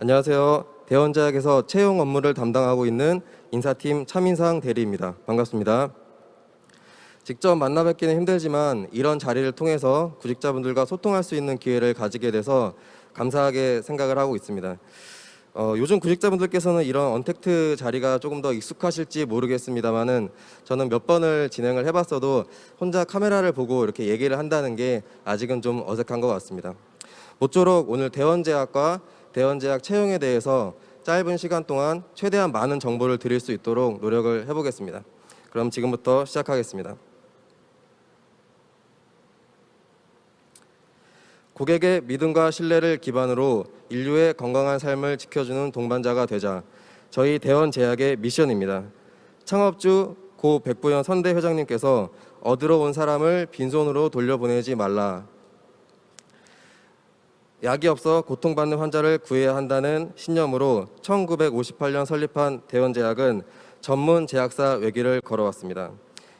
안녕하세요. 대원제약에서 채용 업무를 담당하고 있는 인사팀 차민상 대리입니다. 반갑습니다. 직접 만나 뵙기는 힘들지만 이런 자리를 통해서 구직자분들과 소통할 수 있는 기회를 가지게 돼서 감사하게 생각을 하고 있습니다. 어, 요즘 구직자분들께서는 이런 언택트 자리가 조금 더 익숙하실지 모르겠습니다만은 저는 몇 번을 진행을 해봤어도 혼자 카메라를 보고 이렇게 얘기를 한다는 게 아직은 좀 어색한 것 같습니다. 모쪼록 오늘 대원제약과 대원제약 채용에 대해서 짧은 시간 동안 최대한 많은 정보를 드릴 수 있도록 노력을 해보겠습니다. 그럼 지금부터 시작하겠습니다. 고객의 믿음과 신뢰를 기반으로 인류의 건강한 삶을 지켜주는 동반자가 되자 저희 대원제약의 미션입니다. 창업주 고 백부연 선대 회장님께서 얻으러 온 사람을 빈손으로 돌려보내지 말라 약이 없어 고통받는 환자를 구해야 한다는 신념으로 1958년 설립한 대원제약은 전문 제약사 외길을 걸어왔습니다.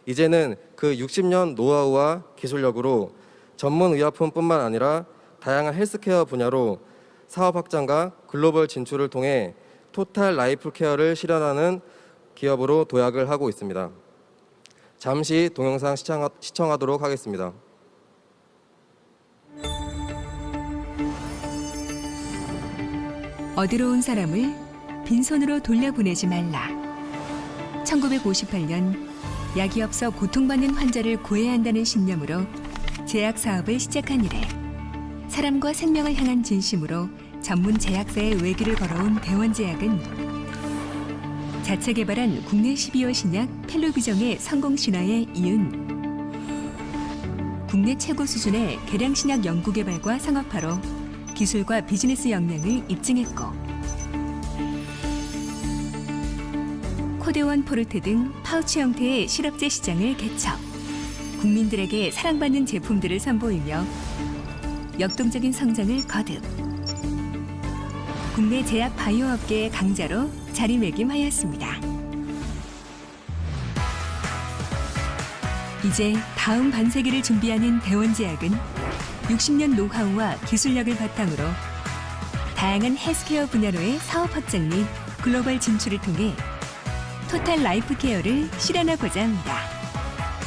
이제는 그 60년 노하우와 기술력으로 전문 의약품뿐만 아니라 다양한 헬스케어 분야로 사업 확장과 글로벌 진출을 통해 토탈 라이프 케어를 실현하는 기업으로 도약을 하고 있습니다. 잠시 동영상 시청하, 시청하도록 하겠습니다. 얻으러 온 사람을 빈손으로 돌려보내지 말라. 1958년 약이 없어 고통받는 환자를 구해야 한다는 신념으로 제약 사업을 시작한 이래 사람과 생명을 향한 진심으로 전문 제약사의 외길을 걸어온 대원제약은 자체 개발한 국내 12호 신약 펠로비정의 성공 신화에 이은 국내 최고 수준의 개량 신약 연구 개발과 상업화로 기술과 비즈니스 역량을 입증했고 코데원 포르테 등 파우치 형태의 시럽제 시장을 개척 국민들에게 사랑받는 제품들을 선보이며 역동적인 성장을 거듭 국내 제약 바이오 업계의 강자로 자리매김하였습니다. 이제 다음 반세기를 준비하는 대원제약은 60년 노하우와 기술력을 바탕으로 다양한 헬스케어 분야로의 사업 확장 및 글로벌 진출을 통해 토탈 라이프 케어를 실현하고자 합니다.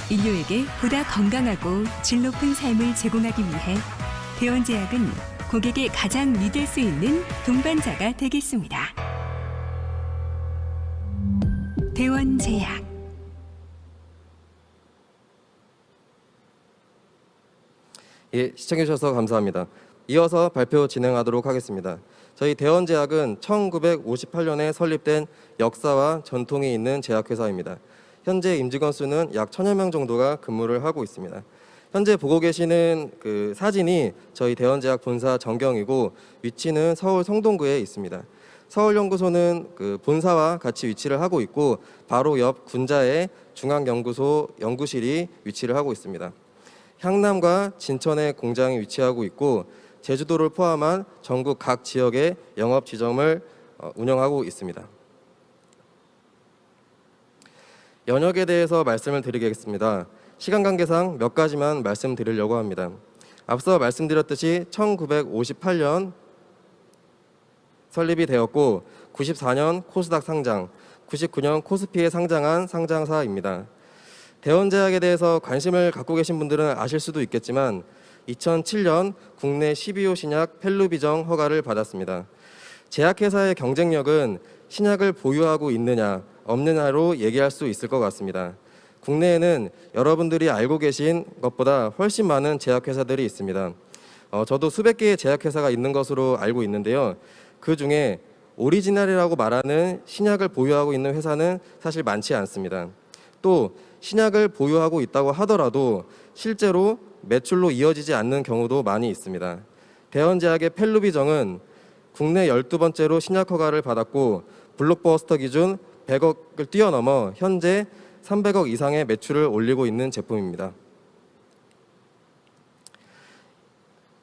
인류에게 보다 건강하고 질 높은 삶을 제공하기 위해 대원제약은 고객의 가장 믿을 수 있는 동반자가 되겠습니다. 대원제약 예, 시청해 주셔서 감사합니다. 이어서 발표 진행하도록 하겠습니다. 저희 대원제약은 1958년에 설립된 역사와 전통이 있는 제약회사입니다. 현재 임직원 수는 약 천여 명 정도가 근무를 하고 있습니다. 현재 보고 계시는 그 사진이 저희 대원제약 본사 전경이고 위치는 서울 성동구에 있습니다. 서울연구소는 그 본사와 같이 위치를 하고 있고 바로 옆 군자에 중앙연구소 연구실이 위치를 하고 있습니다. 향남과 진천에 공장이 위치하고 있고 제주도를 포함한 전국 각 지역에 영업 지점을 어, 운영하고 있습니다. 연역에 대해서 말씀을 드리겠습니다. 시간 관계상 몇 가지만 말씀드리려고 합니다. 앞서 말씀드렸듯이 1958년 설립이 되었고 94년 코스닥 상장, 99년 코스피에 상장한 상장사입니다. 대원제약에 대해서 관심을 갖고 계신 분들은 아실 수도 있겠지만 2007년 국내 12호 신약 펠루비정 허가를 받았습니다. 제약회사의 경쟁력은 신약을 보유하고 있느냐 없느냐로 얘기할 수 있을 것 같습니다. 국내에는 여러분들이 알고 계신 것보다 훨씬 많은 제약회사들이 있습니다. 어, 저도 수백 개의 제약회사가 있는 것으로 알고 있는데요. 그 중에 오리지널이라고 말하는 신약을 보유하고 있는 회사는 사실 많지 않습니다. 또 신약을 보유하고 있다고 하더라도 실제로 매출로 이어지지 않는 경우도 많이 있습니다. 대원제약의 펠루비정은 국내 12번째로 신약 허가를 받았고 블록버스터 기준 100억을 뛰어넘어 현재 300억 이상의 매출을 올리고 있는 제품입니다.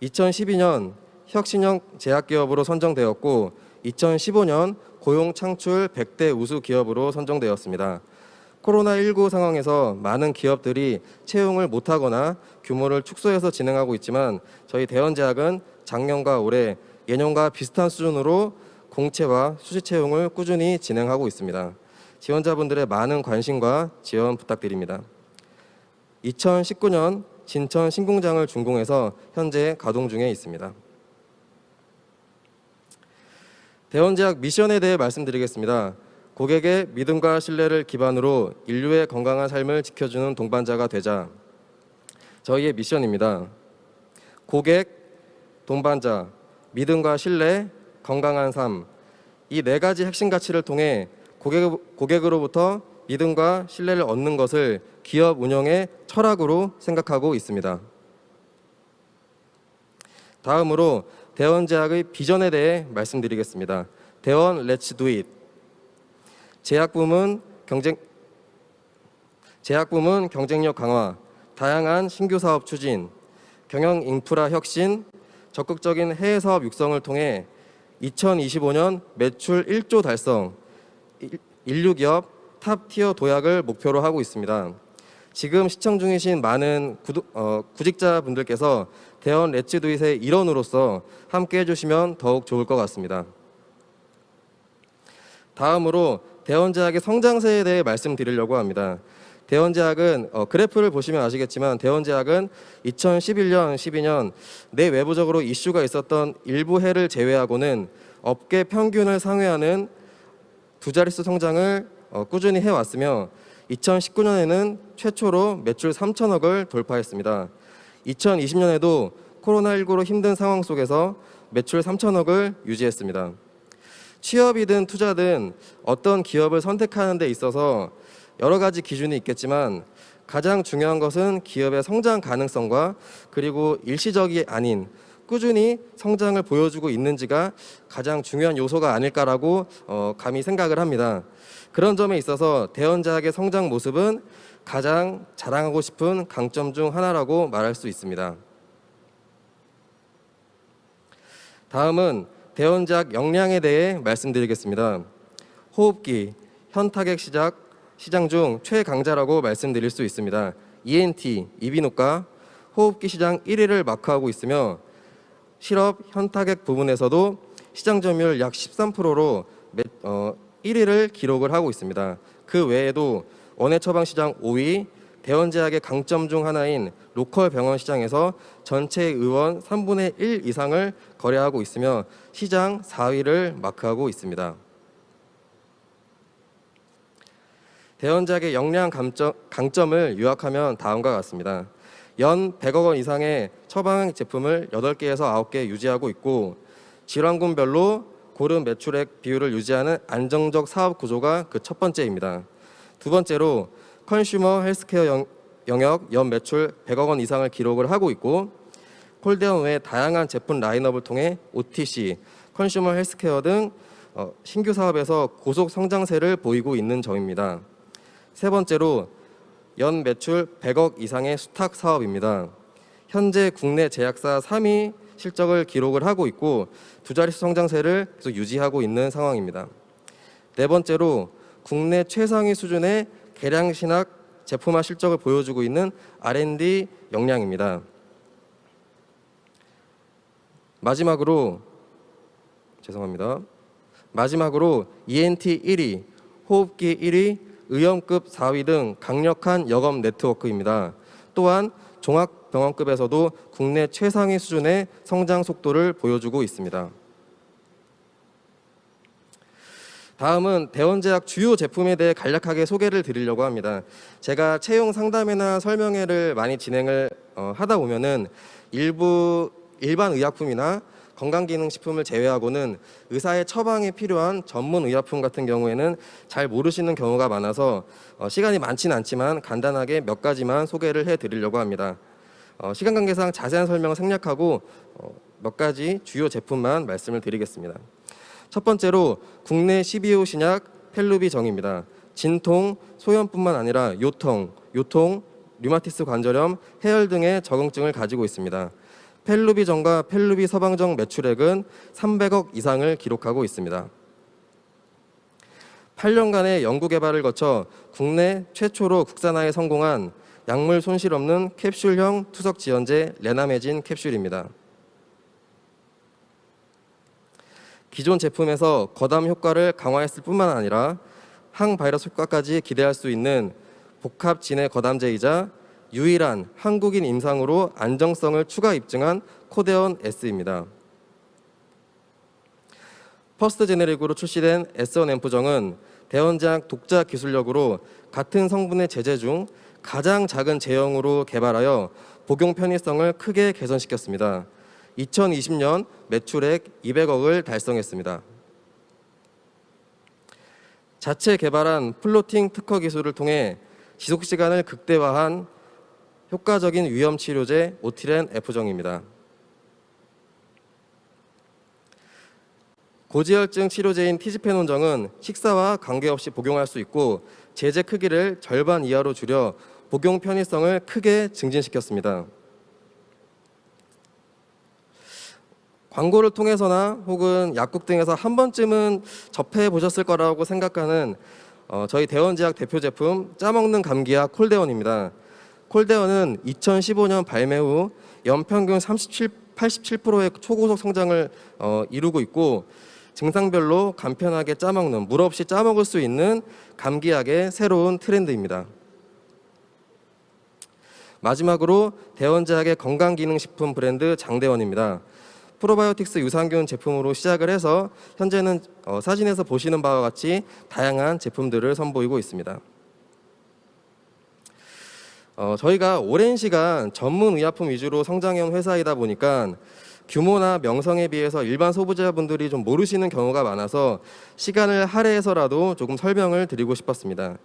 2012년 혁신형 제약기업으로 선정되었고 2015년 고용 창출 100대 우수 기업으로 선정되었습니다. 코로나19 상황에서 많은 기업들이 채용을 못하거나 규모를 축소해서 진행하고 있지만 저희 대원제약은 작년과 올해 예년과 비슷한 수준으로 공채와 수시 채용을 꾸준히 진행하고 있습니다. 지원자분들의 많은 관심과 지원 부탁드립니다. 2019년 진천 신공장을 준공해서 현재 가동 중에 있습니다. 대원제약 미션에 대해 말씀드리겠습니다. 고객의 믿음과 신뢰를 기반으로 인류의 건강한 삶을 지켜주는 동반자가 되자 저희의 미션입니다. 고객, 동반자, 믿음과 신뢰, 건강한 삶. 이 네 가지 핵심 가치를 통해 고객, 고객으로부터 믿음과 신뢰를 얻는 것을 기업 운영의 철학으로 생각하고 있습니다. 다음으로 대원제약의 비전에 대해 말씀드리겠습니다. 대원 두잇. 제약부문 경쟁 제약부문 경쟁력 강화, 다양한 신규 사업 추진, 경영 인프라 혁신, 적극적인 해외 사업 육성을 통해 2025년 매출 1조 달성, 일- 인류 기업 탑 티어 도약을 목표로 하고 있습니다. 지금 시청 중이신 많은 구독, 어, 구직자분들께서 대원 렛츠 두잇의 일원으로서 함께 해주시면 더욱 좋을 것 같습니다. 다음으로 대원제약의 성장세에 대해 말씀드리려고 합니다. 대원제약은 어, 그래프를 보시면 아시겠지만 대원제약은 2011년, 12년 내 외부적으로 이슈가 있었던 일부 해를 제외하고는 업계 평균을 상회하는 두 자릿수 성장을 어, 꾸준히 해왔으며 2019년에는 최초로 매출 3천억을 돌파했습니다. 2020년에도 코로나19로 힘든 상황 속에서 매출 3천억을 유지했습니다. 취업이든 투자든 어떤 기업을 선택하는 데 있어서 여러 가지 기준이 있겠지만 가장 중요한 것은 기업의 성장 가능성과 그리고 일시적이 아닌 꾸준히 성장을 보여주고 있는지가 가장 중요한 요소가 아닐까라고 어, 감히 생각을 합니다. 그런 점에 있어서 대원자학의 성장 모습은 가장 자랑하고 싶은 강점 중 하나라고 말할 수 있습니다. 다음은 대원작 역량에 대해 말씀드리겠습니다. 호흡기, 현타객 시작, 시장 중 최강자라고 말씀드릴 수 있습니다. ENT, 이비인후과, 호흡기 시장 1위를 마크하고 있으며 실업, 현타객 부분에서도 시장 점유율 약 13%로 어, 1위를 기록을 하고 있습니다. 그 외에도 원해 처방 시장 5위, 대원제약의 강점 중 하나인 로컬 병원 시장에서 전체 의원 3분의 1 이상을 거래하고 있으며 시장 4위를 마크하고 있습니다. 대원작의 역량 감점, 강점 을 요약하면 다음과 같습니다. 연 100억 원 이상의 처방 제품을 8개에서 9개 유지하고 있고 질환군별로 고른 매출액 비율을 유지하는 안정적 사업 구조가 그 첫 번째입니다. 두 번째로 컨슈머 헬스케어 영, 영역 연 매출 100억 원 이상을 기록을 하고 있고 콜대원 외 다양한 제품 라인업을 통해 OTC, 컨슈머 헬스케어 등 어, 신규 사업에서 고속 성장세를 보이고 있는 점입니다. 세 번째로 연 매출 100억 이상의 수탁 사업입니다. 현재 국내 제약사 3위 실적을 기록을 하고 있고 두 자릿수 성장세를 계속 유지하고 있는 상황입니다. 네 번째로 국내 최상위 수준의 개량 신학 제품화 실적을 보여주고 있는 R&D 역량입니다. 마지막으로 죄송합니다. 마지막으로 ENT 1위, 호흡기 1위, 의염급 4위 등 강력한 여검 네트워크입니다. 또한 종합병원급에서도 국내 최상위 수준의 성장 속도를 보여주고 있습니다. 다음은 대원제약 주요 제품에 대해 간략하게 소개를 드리려고 합니다. 제가 채용 상담회나 설명회를 많이 진행을 어, 하다 보면은 일부 일반 의약품이나 건강기능식품을 제외하고는 의사의 처방에 필요한 전문 의약품 같은 경우에는 잘 모르시는 경우가 많아서 어, 시간이 많지는 않지만 간단하게 몇 가지만 소개를 해드리려고 합니다. 어, 시간 관계상 자세한 설명을 생략하고 어, 몇 가지 주요 제품만 말씀을 드리겠습니다. 첫 번째로 국내 12호 신약 펠루비 정입니다. 진통, 소염뿐만 아니라 요통, 요통, 류마티스 관절염, 해열 등의 적응증을 가지고 있습니다. 펠루비정과 펠루비 서방정 매출액은 300억 이상을 기록하고 있습니다. 8년간의 연구 개발을 거쳐 국내 최초로 국산화에 성공한 약물 손실 없는 캡슐형 투석 지연제 레나메진 캡슐입니다. 기존 제품에서 거담 효과를 강화했을 뿐만 아니라 항바이러스 효과까지 기대할 수 있는 복합 진해 거담제이자 유일한 한국인 임상으로 안정성을 추가 입증한 코데온 S입니다. 퍼스트 제네릭으로 출시된 S1 앰프정은 대원제약 독자 기술력으로 같은 성분의 제제 중 가장 작은 제형으로 개발하여 복용 편의성을 크게 개선시켰습니다. 2020년 매출액 200억을 달성했습니다. 자체 개발한 플로팅 특허 기술을 통해 지속 시간을 극대화한 효과적인 위험 치료제 오티렌 F정입니다. 고지혈증 치료제인 티지페논정은 식사와 관계없이 복용할 수 있고 제제 크기를 절반 이하로 줄여 복용 편의성을 크게 증진시켰습니다. 광고를 통해서나 혹은 약국 등에서 한 번쯤은 접해 보셨을 거라고 생각하는 어, 저희 대원제약 대표 제품 짜먹는 감기약 콜데온입니다. 콜데온은 2015년 발매 후 연평균 37, 87%의 초고속 성장을 어, 이루고 있고 증상별로 간편하게 짜먹는 물 없이 짜먹을 수 있는 감기약의 새로운 트렌드입니다. 마지막으로 대원제약의 건강기능식품 브랜드 장대원입니다. 프로바이오틱스 유산균 제품으로 시작을 해서 현재는 어, 사진에서 보시는 바와 같이 다양한 제품들을 선보이고 있습니다. 어, 저희가 오랜 시간 전문 의약품 위주로 성장해온 회사이다 보니까 규모나 명성에 비해서 일반 소비자분들이 좀 모르시는 경우가 많아서 시간을 할애해서라도 조금 설명을 드리고 싶었습니다.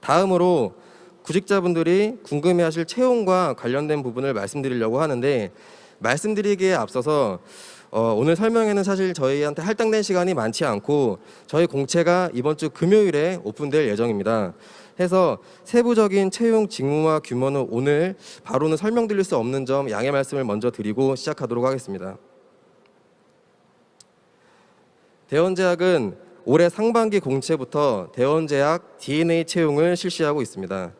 다음으로 구직자분들이 궁금해하실 채용과 관련된 부분을 말씀드리려고 하는데 말씀드리기에 앞서서 어, 오늘 설명회는 사실 저희한테 할당된 시간이 많지 않고 저희 공채가 이번 주 금요일에 오픈될 예정입니다. 해서 세부적인 채용 직무와 규모는 오늘 바로는 설명드릴 수 없는 점 양해 말씀을 먼저 드리고 시작하도록 하겠습니다. 대원제약은 올해 상반기 공채부터 대원제약 DNA 채용을 실시하고 있습니다.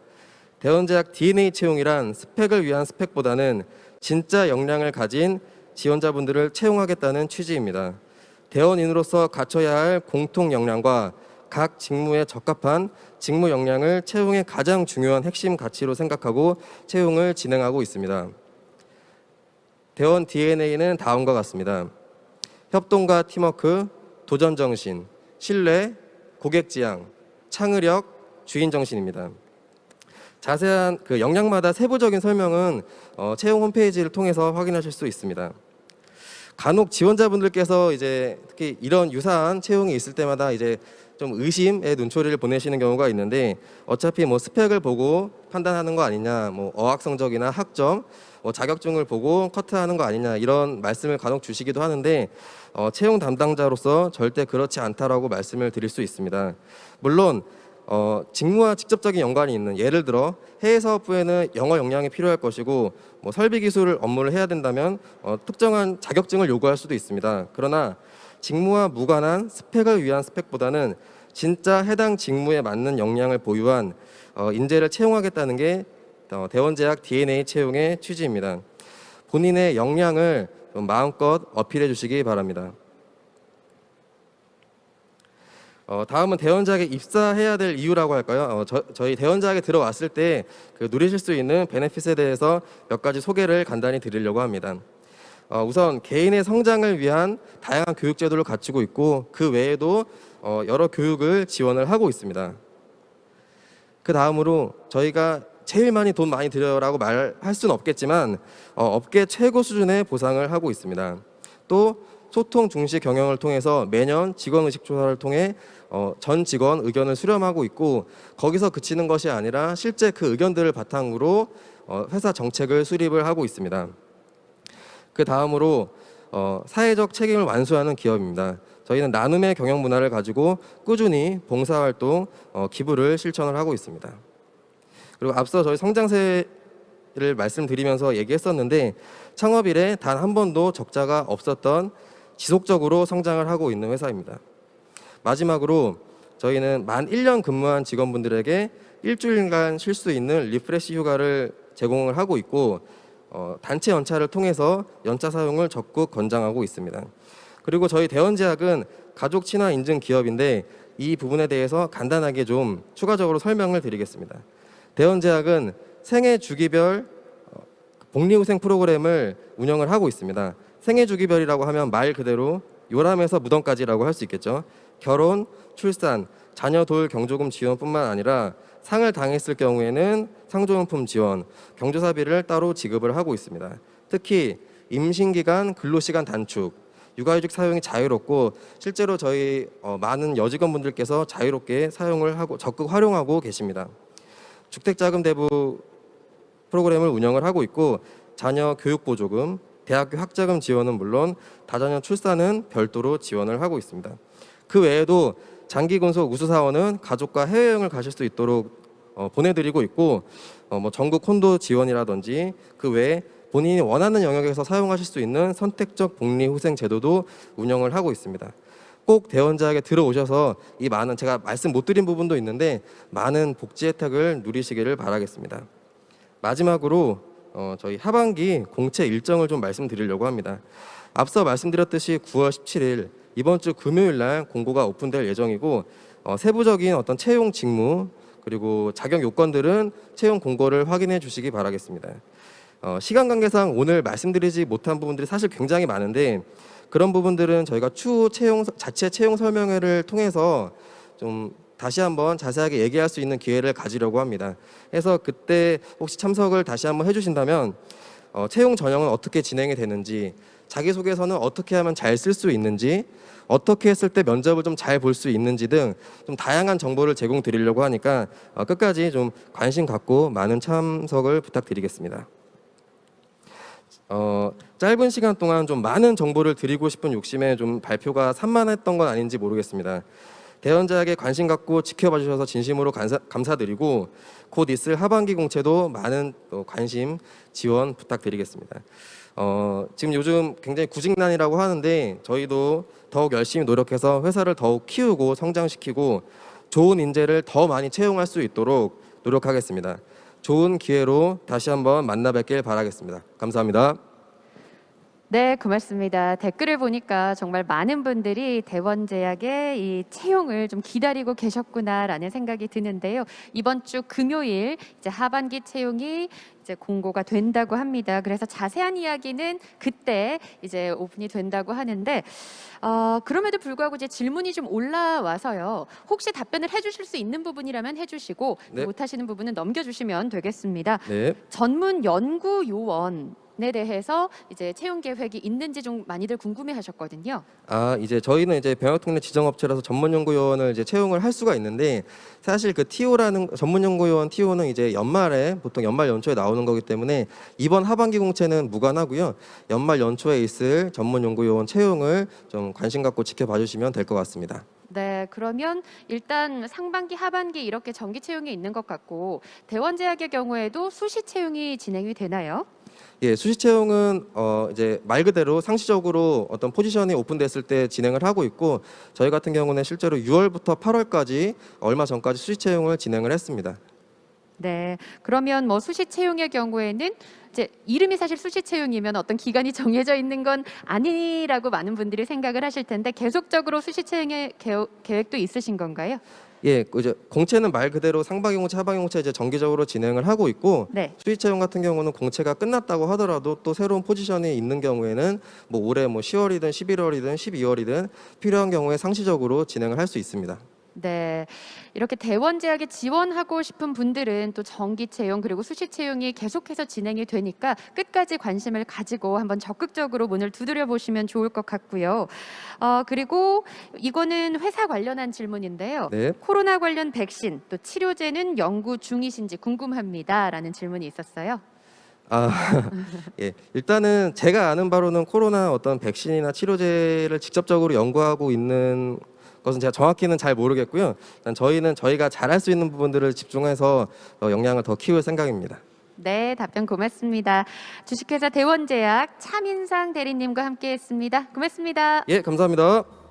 대원제약 DNA 채용이란 스펙을 위한 스펙보다는 진짜 역량을 가진 지원자분들을 채용하겠다는 취지입니다. 대원인으로서 갖춰야 할 공통 역량과 각 직무에 적합한 직무 역량을 채용의 가장 중요한 핵심 가치로 생각하고 채용을 진행하고 있습니다. 대원 DNA는 다음과 같습니다. 협동과 팀워크, 도전 정신, 신뢰, 고객 지향, 창의력, 주인 정신입니다. 자세한 그 역량마다 세부적인 설명은 어, 채용 홈페이지를 통해서 확인하실 수 있습니다. 간혹 지원자분들께서 이제 특히 이런 유사한 채용이 있을 때마다 이제 좀 의심의 눈초리를 보내시는 경우가 있는데 어차피 뭐 스펙을 보고 판단하는 거 아니냐, 뭐 어학 성적이나 학점, 뭐 자격증을 보고 커트하는 거 아니냐 이런 말씀을 간혹 주시기도 하는데 어, 채용 담당자로서 절대 그렇지 않다라고 말씀을 드릴 수 있습니다. 물론 어, 직무와 직접적인 연관이 있는 예를 들어 해외 사업부에는 영어 역량이 필요할 것이고 뭐 설비 기술 업무를 해야 된다면 어, 특정한 자격증을 요구할 수도 있습니다. 그러나 직무와 무관한 스펙을 위한 스펙보다는 진짜 해당 직무에 맞는 역량을 보유한 어, 인재를 채용하겠다는 게 어, 대원제약 DNA 채용의 취지입니다. 본인의 역량을 좀 마음껏 어필해 주시기 바랍니다. 어, 다음은 대원작에 입사해야 될 이유라고 할까요? 어, 저, 저희 대원작에 들어왔을 때 그 누리실 수 있는 베네핏에 대해서 몇 가지 소개를 간단히 드리려고 합니다. 어, 우선 개인의 성장을 위한 다양한 교육 제도를 갖추고 있고 그 외에도 어, 여러 교육을 지원을 하고 있습니다. 그 다음으로 저희가 제일 많이 돈 많이 들여라고 말할 수는 없겠지만 어, 업계 최고 수준의 보상을 하고 있습니다. 또 소통 중시 경영을 통해서 매년 직원 의식 조사를 통해 어, 전 직원 의견을 수렴하고 있고 거기서 그치는 것이 아니라 실제 그 의견들을 바탕으로 어, 회사 정책을 수립을 하고 있습니다. 그 다음으로 어, 사회적 책임을 완수하는 기업입니다. 저희는 나눔의 경영 문화를 가지고 꾸준히 봉사활동, 어, 기부를 실천을 하고 있습니다. 그리고 앞서 저희 성장세 를 말씀드리면서 얘기했었는데 창업 이래 단 한 번도 적자가 없었던 지속적으로 성장을 하고 있는 회사입니다. 마지막으로 저희는 만 1년 근무한 직원분들에게 일주일간 쉴 수 있는 리프레시 휴가를 제공을 하고 있고 어, 단체 연차를 통해서 연차 사용을 적극 권장하고 있습니다. 그리고 저희 대원제약은 가족 친화 인증 기업인데 이 부분에 대해서 간단하게 좀 추가적으로 설명을 드리겠습니다. 대원제약은 생애 주기별 어, 복리후생 프로그램을 운영을 하고 있습니다. 생애 주기별이라고 하면 말 그대로 요람에서 무덤까지라고 할 수 있겠죠. 결혼, 출산, 자녀 돌 경조금 지원뿐만 아니라 상을 당했을 경우에는 상조용품 지원, 경조사비를 따로 지급을 하고 있습니다. 특히 임신 기간 근로시간 단축, 육아휴직 사용이 자유롭고 실제로 저희 어, 많은 여직원분들께서 자유롭게 사용을 하고 적극 활용하고 계십니다. 주택자금 대부 프로그램을 운영을 하고 있고 자녀 교육 보조금, 대학교 학자금 지원은 물론 다자녀 출산은 별도로 지원을 하고 있습니다. 그 외에도 장기 근속 우수 사원은 가족과 해외여행을 가실 수 있도록 어, 보내드리고 있고 어, 뭐 전국 콘도 지원이라든지 그 외에 본인이 원하는 영역에서 사용하실 수 있는 선택적 복리 후생 제도도 운영을 하고 있습니다. 꼭 대원자에게 들어오셔서 이 많은 제가 말씀 못 드린 부분도 있는데 많은 복지 혜택을 누리시기를 바라겠습니다. 마지막으로 어, 저희 하반기 공채 일정을 좀 말씀드리려고 합니다. 앞서 말씀드렸듯이 9월 17일 이번 주 금요일 날 공고가 오픈될 예정이고 어, 세부적인 어떤 채용 직무 그리고 자격 요건들은 채용 공고를 확인해 주시기 바라겠습니다. 어, 시간 관계상 오늘 말씀드리지 못한 부분들이 사실 굉장히 많은데 그런 부분들은 저희가 추후 채용 자체 채용 설명회를 통해서 좀 다시 한번 자세하게 얘기할 수 있는 기회를 가지려고 합니다. 해서 그때 혹시 참석을 다시 한번 해주신다면 어, 채용 전형은 어떻게 진행이 되는지 자기소개서는 어떻게 하면 잘 쓸 수 있는지 어떻게 했을 때 면접을 좀 잘 볼 수 있는지 등 좀 다양한 정보를 제공드리려고 하니까 어, 끝까지 좀 관심 갖고 많은 참석을 부탁드리겠습니다. 어, 짧은 시간 동안 좀 많은 정보를 드리고 싶은 욕심에 좀 발표가 산만했던 건 아닌지 모르겠습니다. 대원자에게 관심 갖고 지켜봐 주셔서 진심으로 감사, 감사드리고 곧 있을 하반기 공채도 많은 또 관심 지원 부탁드리겠습니다. 어, 지금 요즘 굉장히 구직난이라고 하는데 저희도 더욱 열심히 노력해서 회사를 더욱 키우고 성장시키고 좋은 인재를 더 많이 채용할 수 있도록 노력하겠습니다. 좋은 기회로 다시 한번 만나 뵙길 바라겠습니다. 감사합니다. 네, 고맙습니다. 댓글을 보니까 정말 많은 분들이 대원제약의 이 채용을 좀 기다리고 계셨구나라는 생각이 드는데요. 이번 주 금요일 이제 하반기 채용이 이제 공고가 된다고 합니다. 그래서 자세한 이야기는 그때 이제 오픈이 된다고 하는데 어, 그럼에도 불구하고 이제 질문이 좀 올라와서요. 혹시 답변을 해주실 수 있는 부분이라면 해주시고 네. 못하시는 부분은 넘겨주시면 되겠습니다. 네. 전문 연구 요원 에 대해서 이제 채용 계획이 있는지 좀 많이들 궁금해하셨거든요. 아 이제 저희는 이제 병역특례 지정업체라서 전문연구요원을 이제 채용을 할 수가 있는데 사실 그 TO라는 전문연구요원 TO는 이제 연말에 보통 연말 연초에 나오는 거기 때문에 이번 하반기 공채는 무관하고요 연말 연초에 있을 전문연구요원 채용을 좀 관심 갖고 지켜봐 주시면 될 것 같습니다. 네, 그러면 일단 상반기, 하반기 이렇게 정기 채용이 있는 것 같고 대원제약의 경우에도 수시 채용이 진행이 되나요? 예, 수시 채용은 어 이제 말 그대로 상시적으로 어떤 포지션이 오픈됐을 때 진행을 하고 있고 저희 같은 경우는 실제로 6월부터 8월까지 얼마 전까지 수시 채용을 진행을 했습니다. 네, 그러면 뭐 수시 채용의 경우에는 이제 이름이 사실 수시 채용이면 어떤 기간이 정해져 있는 건 아니라고 많은 분들이 생각을 하실 텐데 계속적으로 수시 채용의 계- 계획도 있으신 건가요? 예, 그 이제 공채는 말 그대로 상반기 공채, 하반기 공채 이제 정기적으로 진행을 하고 있고 네. 수시 채용 같은 경우는 공채가 끝났다고 하더라도 또 새로운 포지션이 있는 경우에는 뭐 올해 뭐 10월이든 11월이든 12월이든 필요한 경우에 상시적으로 진행을 할 수 있습니다. 네, 이렇게 대원제약에 지원하고 싶은 분들은 또 정기 채용 그리고 수시 채용이 계속해서 진행이 되니까 끝까지 관심을 가지고 한번 적극적으로 문을 두드려 보시면 좋을 것 같고요. 어, 그리고 이거는 회사 관련한 질문인데요. 네. 코로나 관련 백신 또 치료제는 연구 중이신지 궁금합니다라는 질문이 있었어요. 아, 예. 일단은 제가 아는 바로는 코로나 어떤 백신이나 치료제를 직접적으로 연구하고 있는 것은 제가 정확히는 잘 모르겠고요. 일단 저희는 저희가 잘할 수 있는 부분들을 집중해서 어, 역량을 더 키울 생각입니다. 네, 답변 고맙습니다. 주식회사 대원제약 차민상 대리님과 함께했습니다. 고맙습니다. 예, 감사합니다.